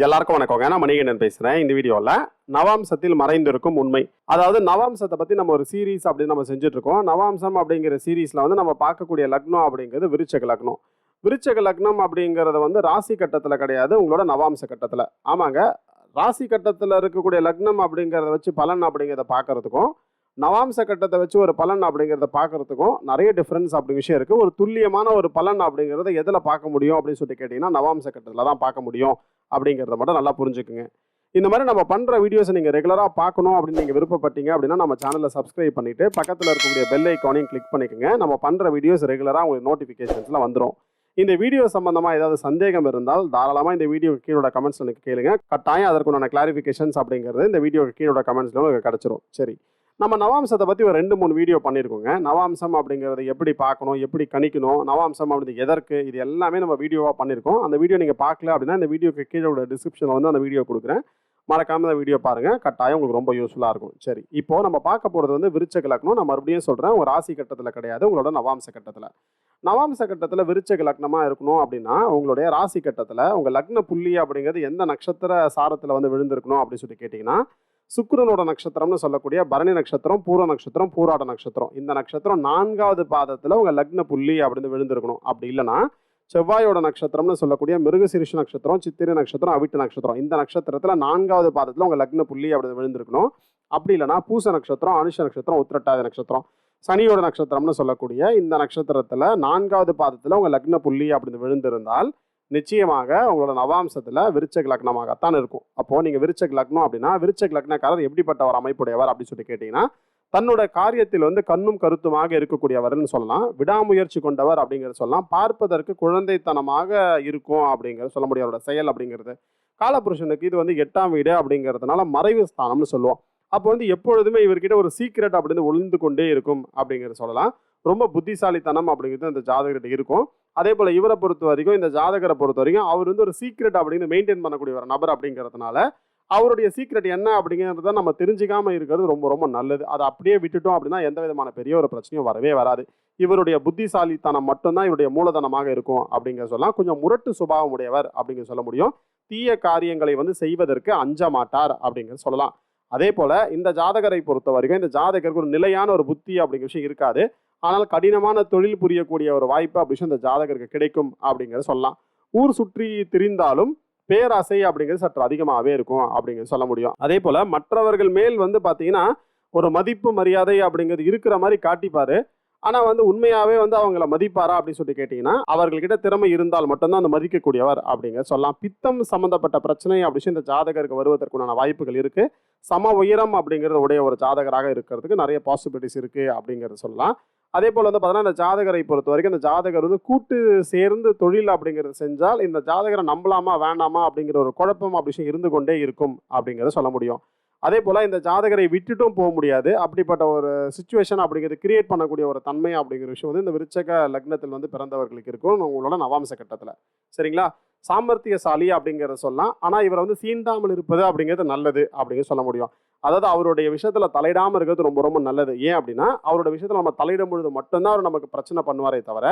எல்லாருக்கும் வணக்கங்க. நான் மணிகண்டன் பேசுகிறேன் இந்த வீடியோவில் நவாம்சத்தில் மறைந்திருக்கும் உண்மை. அதாவது நவாம்சத்தை பற்றி நம்ம ஒரு சீரீஸ் அப்படின்னு நம்ம செஞ்சுட்ருக்கோம். நவாம்சம் அப்படிங்கிற சீரீஸில் வந்து நம்ம பார்க்கக்கூடிய லக்னம் அப்படிங்கிறது விருச்சக லக்னம். விருச்சக லக்னம் அப்படிங்கிறது வந்து ராசி கட்டத்தில் கிடையாது உங்களோட நவாம்ச கட்டத்தில். ஆமாங்க. ராசி கட்டத்தில் இருக்கக்கூடிய லக்னம் அப்படிங்கிறத வச்சு பலன் அப்படிங்கிறத பார்க்கறதுக்கும் நவாம்ச கட்டத்தை வச்சு ஒரு பலன் அப்படிங்கிறத பார்க்கறதுக்கும் நிறைய டிஃப்ரென்ஸ் அப்படி விஷயம் இருக்குது ஒரு துல்லியமான ஒரு பலன் அப்படிங்கிறத எதில் பார்க்க முடியும் அப்படின்னு சொல்லிட்டு கேட்டிங்கன்னா நவாம்ச கட்டத்தில் தான் பார்க்க முடியும் அப்படிங்கிறத மட்டும் நல்லா புரிஞ்சுக்குங்க. இந்த மாதிரி நம்ம பண்ணுற வீடியோஸை நீங்கள் ரெகுலராக பார்க்கணும் அப்படின்னு நீங்கள் விருப்பப்பட்டீங்க அப்படின்னா நம்ம சேனலை சப்ஸ்கிரைப் பண்ணிவிட்டு பக்கத்தில் இருக்கக்கூடிய பெல் ஐக்கானையும் கிளிக் பண்ணிக்கோங்க. நம்ம பண்ணுற வீடியோஸ் ரெகுலராக உங்களுக்கு நோட்டிஃபிகேஷன்ஸில் வந்துடும் இந்த வீடியோ சம்பந்தமாக ஏதாவது சந்தேகம் இருந்தால் தாராளமாக இந்த வீடியோ கீழோட கமெண்ட்ஸ் எனக்கு கேளுங்க. கட்டாயம் அதற்குண்டான கிளாரிஃபிகேஷன்ஸ் அப்படிங்கிறது இந்த வீடியோ கீழோட கமெண்ட்ஸில் உங்களுக்கு கிடச்சிரும். சரி. நம்ம நவாம்சத்தை பற்றி ஒரு ரெண்டு மூணு வீடியோ பண்ணியிருக்கோங்க நவாம்சம் அப்படிங்கிறத எப்படி பார்க்கணும் எப்படி கணிக்கணும் நவாம்சம் அப்படிங்கிறது எதற்கு இது எல்லாமே நம்ம வீடியோவாக பண்ணியிருக்கோம் அந்த வீடியோ நீங்கள் பார்க்கல அப்படின்னா இந்த வீடியோக்கு கீழே உள்ள டிஸ்கிரிப்ஷனில் வந்து அந்த வீடியோ கொடுக்குறேன். மறக்காம அந்த வீடியோ பாருங்கள் கட்டாயம் உங்களுக்கு ரொம்ப யூஸ்ஃபுல்லாக இருக்கும். சரி இப்போ நம்ம பார்க்க போகிறது வந்து விருச்ச லக்னம். நான் மறுபடியும் சொல்கிறேன் உங்கள் ராசி கட்டத்தில் கிடையாது உங்களோட நவாம்ச கட்டத்தில். நவாம்ச கட்டத்தில் விருச்சக லக்னமாக இருக்கணும் அப்படின்னா உங்களுடைய ராசி கட்டத்தில் உங்கள் லக்ன புள்ளி அப்படிங்கிறது எந்த நட்சத்திர சாரத்தில் வந்து விழுந்திருக்கணும் அப்படின்னு சொல்லி கேட்டிங்கன்னா சுக்கிரனோட நட்சத்திரம்னு சொல்லக்கூடிய பரணி நட்சத்திரம் பூர நட்சத்திரம் பூராட நட்சத்திரம். இந்த நட்சத்திரம் நான்காவது பாதத்தில் உங்கள் லக்ன புள்ளி அப்படின்னு விழுந்திருக்கணும். அப்படி இல்லைன்னா செவ்வாயோட நட்சத்திரம்னு சொல்லக்கூடிய மிருகசிரிஷ நட்சத்திரம் சித்திரை நட்சத்திரம் அவிட்டு நட்சத்திரம். இந்த நட்சத்திரத்தில் நான்காவது பாதத்தில் உங்கள் லக்ன புள்ளி அப்படின்னு விழுந்திருக்கணும். அப்படி இல்லைன்னா பூச நட்சத்திரம் அனுஷ நட்சத்திரம் உத்திரட்டாதி நட்சத்திரம். சனியோட நட்சத்திரம்னு சொல்லக்கூடிய இந்த நட்சத்திரத்தில் நான்காவது பாதத்தில் உங்கள் லக்ன புள்ளி அப்படின்னு விழுந்திருந்தால் நிச்சயமாக உங்களோட நவாம்சத்தில் விருச்சக் லக்னமாகத்தான் இருக்கும். அப்போது நீங்கள் விருச்சக் லக்னம் அப்படின்னா விருச்சக் லக்னக்காரர் எப்படிப்பட்ட ஒரு அமைப்புடையவர் அப்படின்னு சொல்லி கேட்டிங்கன்னா தன்னோட காரியத்தில் வந்து கண்ணும் கருத்துமாக இருக்கக்கூடியவர்னு சொல்லலாம். விடாமுயற்சி கொண்டவர் அப்படிங்கிறத சொல்லலாம். பார்ப்பதற்கு குழந்தைத்தனமாக இருக்கும் அப்படிங்கிறது சொல்ல முடியும் அவரோட செயல் அப்படிங்கிறது. காலபுருஷனுக்கு இது வந்து எட்டாம் வீடு அப்படிங்கிறதுனால மறைவு ஸ்தானம்னு சொல்லுவோம். அப்போ வந்து எப்பொழுதுமே இவர்கிட்ட ஒரு சீக்ரெட் அப்படின்னு ஒளிந்து கொண்டே இருக்கும் அப்படிங்கிறத சொல்லலாம். ரொம்ப புத்திசாலித்தனம் அப்படிங்கிறது அந்த ஜாதகர்கிட்ட இருக்கும். அதே போல் இவரை பொறுத்த வரைக்கும் இந்த ஜாதகரை பொறுத்த வரைக்கும் அவர் வந்து ஒரு சீக்ரெட் அப்படின்னு மெயின்டைன் பண்ணக்கூடிய ஒரு நபர் அப்படிங்கிறதுனால அவருடைய சீக்ரெட் என்ன அப்படிங்கிறத நம்ம தெரிஞ்சிக்காமல் இருக்கிறது ரொம்ப ரொம்ப நல்லது. அதை அப்படியே விட்டுட்டோம் அப்படின்னா எந்த விதமான பெரிய ஒரு பிரச்சனையும் வரவே வராது. இவருடைய புத்திசாலித்தனம் மட்டும்தான் இவருடைய மூலதனமாக இருக்கும் அப்படிங்கிற சொல்லலாம் கொஞ்சம் முரட்டு சுபாவம் உடையவர் அப்படிங்கிற சொல்ல முடியும். தீய காரியங்களை வந்து செய்வதற்கு அஞ்ச மாட்டார் அப்படிங்கிறது சொல்லலாம். அதே போல் இந்த ஜாதகரை பொறுத்த வரைக்கும் இந்த ஜாதகருக்கு ஒரு நிலையான ஒரு புத்தி அப்படிங்கிற விஷயம் இருக்காது. ஆனால் கடினமான தொழில் புரியக்கூடிய ஒரு வாய்ப்பு அப்படி இந்த ஜாதகருக்கு கிடைக்கும் அப்படிங்கிறத சொல்லலாம். ஊர் சுற்றி திரிந்தாலும் பேராசை அப்படிங்கிறது சற்று அதிகமாகவே இருக்கும் அப்படிங்கிறது சொல்ல முடியும். அதே போல் மற்றவர்கள் மேல் வந்து பார்த்தீங்கன்னா ஒரு மதிப்பு மரியாதை அப்படிங்கிறது இருக்கிற மாதிரி காட்டிப்பார். ஆனால் வந்து உண்மையாகவே வந்து அவங்கள மதிப்பாரா அப்படின்னு சொல்லி கேட்டிங்கன்னா அவர்கள்கிட்ட திறமை இருந்தால் மட்டும்தான் அந்த மதிக்கக்கூடியவர் அப்படிங்க சொல்லலாம். பித்தம் சம்மந்தப்பட்ட பிரச்சனை அப்படின்னு இந்த ஜாதகருக்கு வருவதற்குண்டான வாய்ப்புகள் இருக்குது சம உயரம் அப்படிங்கிறது உடைய ஒரு ஜாதகராக இருக்கிறதுக்கு நிறைய பாசிபிலிட்டிஸ் இருக்குது அப்படிங்கிறத சொல்லலாம். அதே போல் வந்து பார்த்தீங்கன்னா இந்த ஜாதகரை பொறுத்த வரைக்கும் இந்த ஜாதகர் வந்து கூட்டு சேர்ந்து தொழில் அப்படிங்கிறது செஞ்சால் இந்த ஜாதகரை நம்பலாமா வேண்டாமா அப்படிங்கிற ஒரு குழப்பம் அப்படி விஷயம் இருந்து கொண்டே இருக்கும் அப்படிங்கிறத சொல்ல முடியும். அதே போல் இந்த ஜாதகரை விட்டுட்டும் போக முடியாது. அப்படிப்பட்ட ஒரு சுச்சுவேஷன் அப்படிங்கிறது கிரியேட் பண்ணக்கூடிய ஒரு தன்மை அப்படிங்கிற விஷயம் வந்து இந்த விருச்சக லக்னத்தில் வந்து பிறந்தவர்களுக்கு இருக்கும். உங்களோட நவாம்ச கட்டத்தில். சரிங்களா? சாமர்த்தியசாலி அப்படிங்கிறத சொல்லலாம். ஆனால் இவரை வந்து சீண்டாமல் இருப்பது அப்படிங்கிறது நல்லது அப்படிங்கிற சொல்ல முடியும். அதாவது அவருடைய விஷயத்தில் தலையிடாமல் இருக்கிறது ரொம்ப ரொம்ப நல்லது. ஏன் அப்படின்னா அவரோட விஷயத்தில் நம்ம தலையிடும் பொழுது மட்டும்தான் அவர் நமக்கு பிரச்சனை பண்ணுவாரே தவிர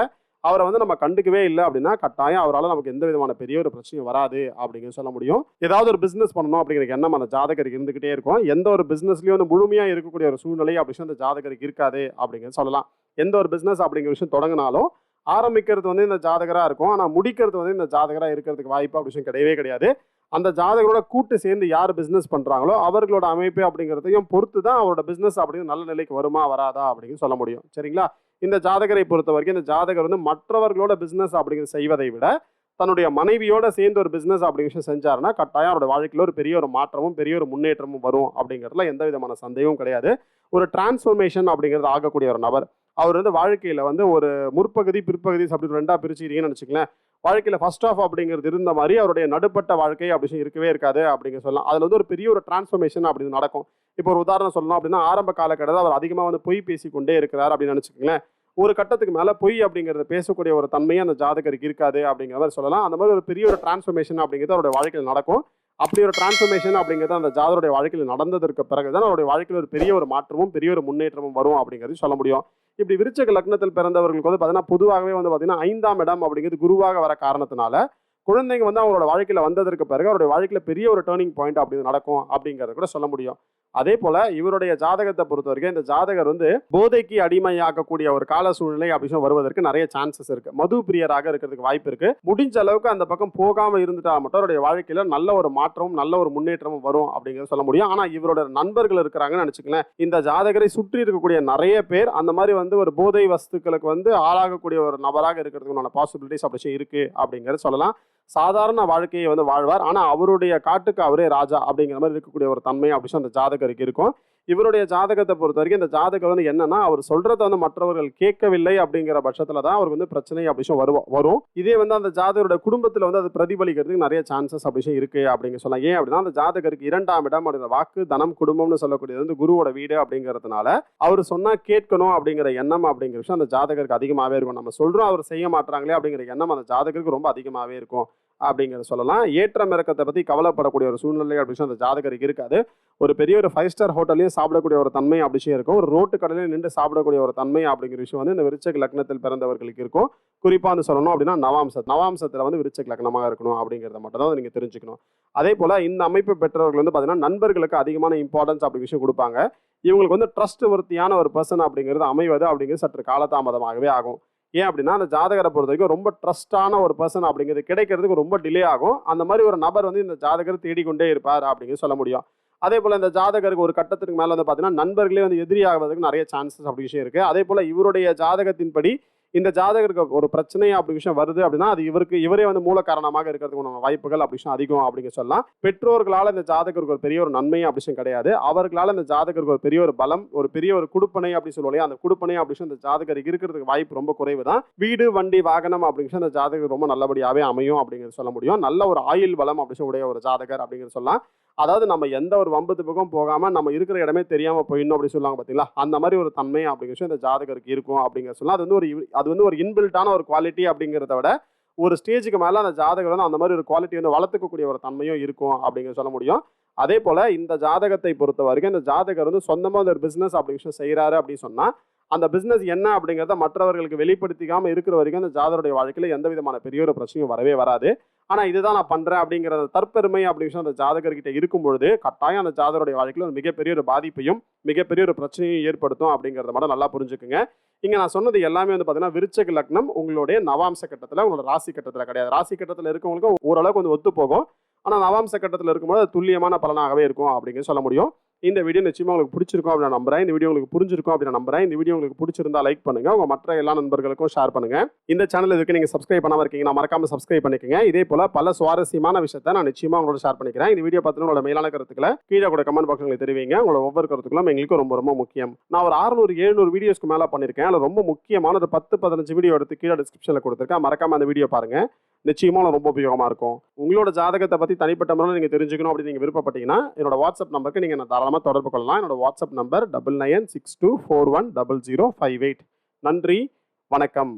அவரை வந்து நம்ம கண்டுக்கவே இல்லை அப்படின்னா கட்டாயம் அவரால் நமக்கு எந்த விதமான பெரிய ஒரு பிரச்சனையும் வராது அப்படிங்கிற சொல்ல முடியும். ஏதாவது ஒரு பிஸ்னஸ் பண்ணணும் அப்படிங்கிற எண்ணம் அந்த ஜாதகருக்கு இருந்துகிட்டே இருக்கும். எந்த ஒரு பிஸ்னஸ்லையும் வந்து முழுமையாக இருக்கக்கூடிய ஒரு சூழ்நிலை அப்படி விஷயம் அந்த ஜாதகருக்கு இருக்காது அப்படிங்கிறது சொல்லலாம். எந்த ஒரு பிஸ்னஸ் அப்படிங்கிற விஷயம் தொடங்கினாலும் ஆரம்பிக்கிறது வந்து இந்த ஜாதகராக இருக்கும். ஆனால் முடிக்கிறது வந்து இந்த ஜாதகராக இருக்கிறதுக்கு வாய்ப்பு அப்படி விஷயம் கிடையவே கிடையாது. அந்த ஜாதகரோட கூட்டு சேர்ந்து யார் பிஸ்னஸ் பண்ணுறாங்களோ அவர்களோட அமைப்பு அப்படிங்கிறதையும் பொறுத்து தான் அவரோட பிஸ்னஸ் அப்படிங்கிறது நல்ல நிலைக்கு வருமா வராதா அப்படின்னு சொல்ல முடியும். சரிங்களா? இந்த ஜாதகரை பொறுத்த வரைக்கும் இந்த ஜாதகர் வந்து மற்றவர்களோட பிஸ்னஸ் அப்படிங்கிறது செய்வதை விட தன்னுடைய மனைவியோட சேர்ந்து ஒரு பிஸ்னஸ் அப்படிங்கிற விஷயம் செஞ்சாருன்னா கட்டாயம் அவரோட வாழ்க்கையில் ஒரு பெரிய ஒரு மாற்றமும் பெரிய ஒரு முன்னேற்றமும் வரும் அப்படிங்கிறதுல எந்த விதமான சந்தேகமும் கிடையாது. ஒரு டிரான்ஸ்ஃபர்மேஷன் அப்படிங்கிறது ஆகக்கூடிய ஒரு நபர். அவர் வந்து வாழ்க்கையில் வந்து ஒரு முற்பகுதி பிற்பகுதி அப்படி ரெண்டாக பிரிச்சுக்கிறீங்கன்னு வச்சுக்கலேன் வாழ்க்கையில் ஃபர்ஸ்ட் ஆஃப் அப்படிங்கிறது இருந்த மாதிரி அவருடைய நடுப்பட்ட வாழ்க்கை அப்படி இருக்கவே இருக்காது அப்படிங்க சொல்லலாம். அதில் வந்து ஒரு பெரிய ஒரு டிரான்ஸ்ஃபர்மேஷன் அப்படின்னு நடக்கும். இப்போ ஒரு உதாரணம் சொல்லணும் அப்படின்னா ஆரம்ப காலகட்டத்தில் அவர் அதிகமாக வந்து பொய் பேசிக்கொண்டே இருக்கிறார் அப்படின்னு நினச்சிக்கோங்களேன். ஒரு கட்டத்துக்கு மேலே பொய் அப்படிங்கிறத பேசக்கூடிய ஒரு தன்மையே அந்த ஜாதகருக்கு இருக்காது அப்படிங்கிற மாதிரி சொல்லலாம். அந்த மாதிரி ஒரு பெரிய ஒரு டிரான்ஸ்ஃபர்மேஷன் அப்படிங்கிறது அவருடைய வாழ்க்கையில் நடக்கும். அப்படி ஒரு டிரான்ஸ்ஃபர்மேஷன் அப்படிங்கிறது அந்த ஜாதருடைய வாழ்க்கையில் நடந்ததற்கு பிறகு தான் அவருடைய வாழ்க்கையில் ஒரு பெரிய ஒரு மாற்றமும் பெரிய ஒரு முன்னேற்றமும் வரும் அப்படிங்கிறது சொல்ல முடியும். இப்படி விருச்சக லக்னத்தில் பிறந்தவர்களுக்கு வந்து பார்த்தீங்கன்னா பொதுவாகவே வந்து பார்த்தீங்கன்னா ஐந்தாம் இடம் அப்படிங்கிறது குருவாக வர காரணத்தினால குழந்தைங்க வந்து அவங்களோட வாழ்க்கையில் வந்ததற்கு பிறகு அவருடைய வாழ்க்கையில் பெரிய ஒரு டேர்னிங் பாயிண்ட் அப்படி நடக்கும் அப்படிங்கிறத கூட சொல்ல முடியும். அதே போல இவருடைய ஜாதகத்தை பொறுத்த வரைக்கும் இந்த ஜாதகர் வந்து போதைக்கு அடிமையாக்கக்கூடிய ஒரு கால சூழ்நிலை அப்படின்னு வருவதற்கு நிறைய சான்சஸ் இருக்கு. மது பிரியராக இருக்கிறதுக்கு வாய்ப்பு இருக்கு. முடிஞ்ச அளவுக்கு அந்த பக்கம் போகாம இருந்துட்டா மட்டும் அவருடைய வாழ்க்கையில நல்ல ஒரு மாற்றமும் நல்ல ஒரு முன்னேற்றமும் வரும் அப்படிங்கிறத சொல்ல முடியும். ஆனா இவரோட நண்பர்கள் இருக்கிறாங்கன்னு நினைச்சுக்கலேன் இந்த ஜாதகரை சுற்றி இருக்கக்கூடிய நிறைய பேர் அந்த மாதிரி வந்து ஒரு போதை வஸ்துக்களுக்கு வந்து ஆளாகக்கூடிய ஒரு நபராக இருக்கிறதுக்குண்டான பாசிபிலிட்டிஸ் அப்படி இருக்கு அப்படிங்கிறத சொல்லலாம். சாதாரண வாழ்க்கையை வந்து வாழ்வார். ஆனால் அவருடைய காட்டுக்கு அவரே ராஜா அப்படிங்கிற மாதிரி இருக்கக்கூடிய ஒரு தன்மை அப்படி அந்த ஜாதகருக்கு இருக்கும். இவருடைய ஜாதகத்தை பொறுத்த வரைக்கும் இந்த ஜாதகம் வந்து என்னன்னா அவர் சொல்றதை வந்து மற்றவர்கள் கேட்கவில்லை அப்படிங்கிற பட்சத்துல தான் அவருக்கு வந்து பிரச்சனை அப்படிஷம் வரும் வரும். இதே வந்து அந்த ஜாதகருடைய குடும்பத்தில் வந்து அது பிரதிபலிக்கிறதுக்கு நிறைய சான்சஸ் அப்படிஷம் இருக்கு அப்படிங்க சொல்லலாம் ஏன் அப்படின்னா அந்த ஜாதகருக்கு இரண்டாம் இடம் அப்படிங்கிற வாக்கு தனம் குடும்பம்னு சொல்லக்கூடியது வந்து குருவோட வீடு அப்படிங்கிறதுனால அவர் சொன்னா கேட்கணும் அப்படிங்கிற எண்ணம் அப்படிங்கிற விஷயம் அந்த ஜாதகருக்கு அதிகமாகவே இருக்கும். நம்ம சொல்றோம் அவர் செய்ய மாட்டாங்களே அப்படிங்கிற எண்ணம் அந்த ஜாதகருக்கு ரொம்ப அதிகமாகவே இருக்கும். அப்படிங்கிறத சொல்லலாம். ஏற்றம் இறக்கத்தை பற்றி கவலைப்படக்கூடிய ஒரு சூழ்நிலை அப்படின்னு அந்த ஜாதகருக்கு இருக்காது. ஒரு பெரிய ஒரு ஃபைவ் ஸ்டார் ஹோட்டல்லையும் சாப்பிடக்கூடிய ஒரு தன்மை அப்படி இருக்கும். ஒரு ரோட்டு கடையிலையும் நின்று சாப்பிடக்கூடிய ஒரு தன்மை அப்படிங்கிற விஷயம் வந்து இந்த விருச்சக் லக்னத்தில் பிறந்தவர்களுக்கு இருக்கும். குறிப்பாக வந்து சொல்லணும் அப்படின்னா நவாம்சத் நவாம்சத்தில் வந்து விருச்சக் லக்னமாக இருக்கணும் அப்படிங்கிறத மட்டும் தான் நீங்கள் தெரிஞ்சுக்கணும். அதே போல் இந்த அமைப்பு பெற்றவர்கள் வந்து பார்த்தீங்கன்னா நண்பர்களுக்கு அதிகமான இம்பார்ட்டன்ஸ் அப்படி விஷயம் கொடுப்பாங்க. இவங்களுக்கு வந்து ட்ரஸ்ட் ஒருத்தியான ஒரு பர்சன் அப்படிங்கிறது அமைவது அப்படிங்கிறது சற்று காலதாமதமாகவே ஆகும். ஏன் அப்படின்னா அந்த ஜாதகரை பொறுத்த வரைக்கும் ரொம்ப ட்ரஸ்டான ஒரு பர்சன் அப்படிங்கிறது கிடைக்கிறதுக்கு ரொம்ப டிலே ஆகும். அந்த மாதிரி ஒரு நபர் வந்து இந்த ஜாதகர் தேடிக்கொண்டே இருப்பார் அப்படிங்கிறது சொல்ல முடியும். அதே போல் இந்த ஜாதகருக்கு ஒரு கட்டத்துக்கு மேலே வந்து பார்த்தீங்கன்னா நண்பர்களே வந்து எதிரியாகிறதுக்கு நிறைய சான்சஸ் அப்படி விஷயம் இருக்குது அதே போல் இவருடைய ஜாதகத்தின்படி இந்த ஜாதகருக்கு ஒரு பிரச்சனை அப்படி விஷயம் வருது அப்படின்னா அது இவருக்கு இவரே வந்து மூல காரணமாக இருக்கிறதுக்கு வாய்ப்புகள் அப்படி விஷயம் அதிகம் அப்படிங்க சொல்லலாம். பெற்றோர்களால் இந்த ஜாதகருக்கு ஒரு பெரிய ஒரு நன்மை அப்படி விஷயம் கிடையாது. அவர்களால் இந்த ஜாதகருக்கு ஒரு பெரிய ஒரு பலம் ஒரு பெரிய ஒரு குடுப்பனை அப்படி சொல்லுவோம் அந்த குடுப்பனை அப்படி விஷயம் இந்த ஜாதகருக்கு இருக்கிறதுக்கு வாய்ப்பு ரொம்ப குறைவு தான் வீடு வண்டி வாகனம் அப்படிங்கிற அந்த ஜாதகர் ரொம்ப நல்லபடியாகவே அமையும் அப்படிங்கிறது சொல்ல முடியும். நல்ல ஒரு ஆயுள் பலம் அப்படி உடைய ஒரு ஜாதகர் அப்படிங்கிறது சொல்லலாம். அதாவது நம்ம எந்த ஒரு வம்பத்து பக்கம் போகாமல் நம்ம இருக்கிற இடமே தெரியாமல் போயிடணும் அப்படி சொல்லுவாங்க பார்த்தீங்களா அந்த மாதிரி ஒரு தன்மை அப்படிங்கிற விஷயம் இந்த ஜாதகருக்கு இருக்கும் அப்படிங்கிற சொல்லலாம் அது வந்து ஒரு அது வந்து ஒரு இன்பில்ட்டான ஒரு குவாலிட்டி அப்படிங்கிறத விட ஒரு ஸ்டேஜுக்கு மேலே அந்த ஜாதகர் வந்து அந்த மாதிரி ஒரு குவாலிட்டி வந்து வளர்த்துக்கக்கூடிய ஒரு தன்மையும் இருக்கும் அப்படிங்கிற சொல்ல முடியும். அதே போல் இந்த ஜாதகத்தை பொறுத்த வரைக்கும் இந்த ஜாதகர் வந்து சொந்தமாக ஒரு பிஸ்னஸ் அப்படிங்கிற விஷயம் செய்கிறாரு அப்படின்னு சொன்னால் அந்த பிஸ்னஸ் என்ன அப்படிங்கிறத மற்றவர்களுக்கு வெளிப்படுத்திக்காமல் இருக்கிற வரைக்கும் அந்த ஜாதருடைய வாழ்க்கையில் எந்த விதமான பெரிய ஒரு பிரச்சனையும் வரவே வராது. ஆனால் இதுதான் நான் பண்ணுறேன் அப்படிங்கிற தற்பெருமை அப்படிங்கிற அந்த ஜாதகர்கிட்ட இருக்கும் பொழுது கட்டாயம் அந்த ஜாதகருடைய வாழ்க்கையில் ஒரு மிகப்பெரிய ஒரு பாதிப்பையும் மிகப்பெரிய ஒரு பிரச்சனையும் ஏற்படுத்தும் அப்படிங்கிறத மட்டும் நல்லா புரிஞ்சுக்குங்க. இங்கே நான் சொன்னது எல்லாமே வந்து பார்த்தீங்கன்னா விருச்சக லக்னம் உங்களுடைய நவாம்ச கட்டத்தில் உங்களோட ராசி கட்டத்தில் கிடையாது. ராசி கட்டத்தில் இருக்கவங்களுக்கு ஓரளவுக்கு வந்து ஒத்து போகும் ஆனால் நவாம்ச கட்டத்தில் இருக்கும்போது துல்லியமான பலனாகவே இருக்கும் அப்படிங்கிறது சொல்ல முடியும். இந்த வீடியோ நிச்சயமாக உங்களுக்கு பிடிச்சிருக்கும் அப்படின்னு நம்புறேன். இந்த வீடியோ உங்களுக்கு புரிஞ்சிருக்கும் அப்படின்னு நம்புறேன். இந்த வீடியோ உங்களுக்கு பிடிச்சிருந்தா லைக் பண்ணுங்க. உங்க மற்ற எல்லா நண்பர்களுக்கும் ஷேர் பண்ணுங்க. இந்த சேனல் இதுக்கு நீங்க சப்ஸ்கிரைப் பண்ணாம இருக்கீங்கன்னா மறக்காம சப்ஸ்கிரைப் பண்ணிக்கங்க. இதே போல பல சுவாரஸ்யமான விஷயத்தை நான் நிச்சயமா உங்களோட ஷேர் பண்ணிக்கிறேன். இந்த வீடியோ பார்த்து உங்களோட மேலான கருத்துக்களை கீழே கூட கமெண்ட் பாக்ஸ்ல தெரிவிங்க. உங்களோட ஒவ்வொரு கருத்துக்களும் எங்களுக்கு ரொம்ப ரொம்ப முக்கியம். நான் ஒரு அறுநூறு எழுநூறு வீடியோஸ்க்கு மேல பண்ணிருக்கேன் அதில் ரொம்ப முக்கியமான ஒரு பத்து பதினஞ்சு வீடியோ எடுத்து கீழே டிஸ்கிரிப்ஷன்ல கொடுத்துருக்கேன். மறக்காம அந்த வீடியோ பாருங்க. நிச்சயமாக ரொம்ப உபயோகமாக இருக்கும். உங்களோட ஜாதகத்தை பற்றி தனிப்பட்ட முறையில் நீங்கள் தெரிஞ்சுக்கணும் அப்படின்னு நீங்கள் விருப்பப்பட்டீங்கன்னா என்னோட வாட்ஸ்அப் நம்பருக்கு நீங்கள் நான் தாராளமாக தொடர்பு கொள்ளலாம். என்னோட WhatsApp number double nine six two four one double zero five eight நன்றி வணக்கம்.